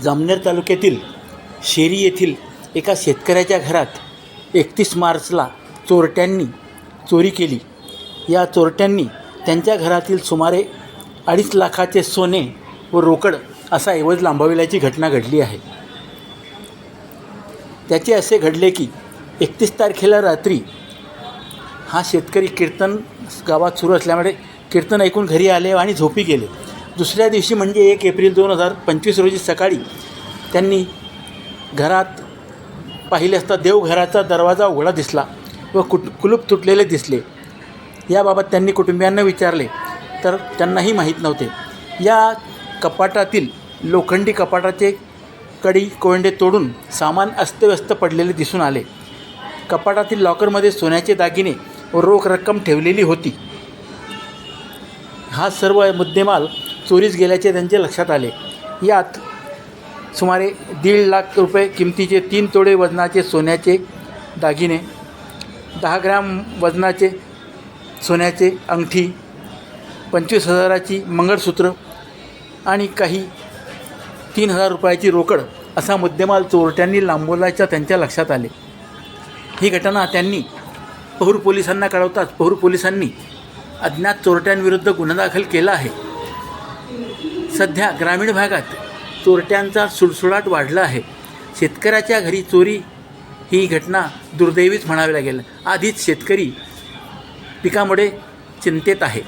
जामनेर तालुक्यातील शेरी येथील एका शेतकऱ्याच्या घरात एकतीस मार्चला चोरट्यांनी चोरी केली. या चोरट्यांनी त्यांच्या घरातील सुमारे अडीच लाखाचे सोने व रोकड असा ऐवज लांबविल्याची घटना घडली आहे. त्याचे असे घडले की एकतीस तारखेला रात्री हा शेतकरी कीर्तन गावात सुरू असल्यामुळे कीर्तन ऐकून घरी आले आणि झोपी गेले. दुसऱ्या दिवशी म्हणजे एक एप्रिल दोन हजार पंचवीस रोजी सकाळी त्यांनी घरात पाहिले असता देवघराचा दरवाजा उघडा दिसला व कुट कुलूप तुटलेले दिसले. याबाबत त्यांनी कुटुंबियांना विचारले तर त्यांनाही माहीत नव्हते. या कपाटातील लोखंडी कपाटाचे कडी कोंडे तोडून सामान अस्तव्यस्त पडलेले दिसून आले. कपाटातील लॉकरमध्ये सोन्याचे दागिने व रोख रक्कम ठेवलेली होती. हा सर्व मुद्देमाल चोरीस गेल्याचे त्यांचे लक्षात आले. यात सुमारे दीड लाख रुपये किमतीचे तीन तोडे वजनाचे सोन्याचे दागिने दहा ग्रॅम वजनाचे सोन्याचे अंगठी पंचवीस हजाराची मंगळसूत्र आणि काही तीन हजार रुपयाची रोकड असा मुद्देमाल चोरट्यांनी लांबवल्याच्या त्यांच्या लक्षात आले. ही घटना त्यांनी पहूर पोलिसांना कळवताच पहूर पोलिसांनी अज्ञात चोरट्यांविरुद्ध गुन्हा दाखल केला आहे. सध्या ग्रामीण भागात चोरट्यांचा सुळसुळाट वाढला आहे. शेतकऱ्याच्या घरी चोरी ही घटना दुर्दैवीच म्हणावी लागेल. आधीच शेतकरी पिकामुळे चिंतेत आहे.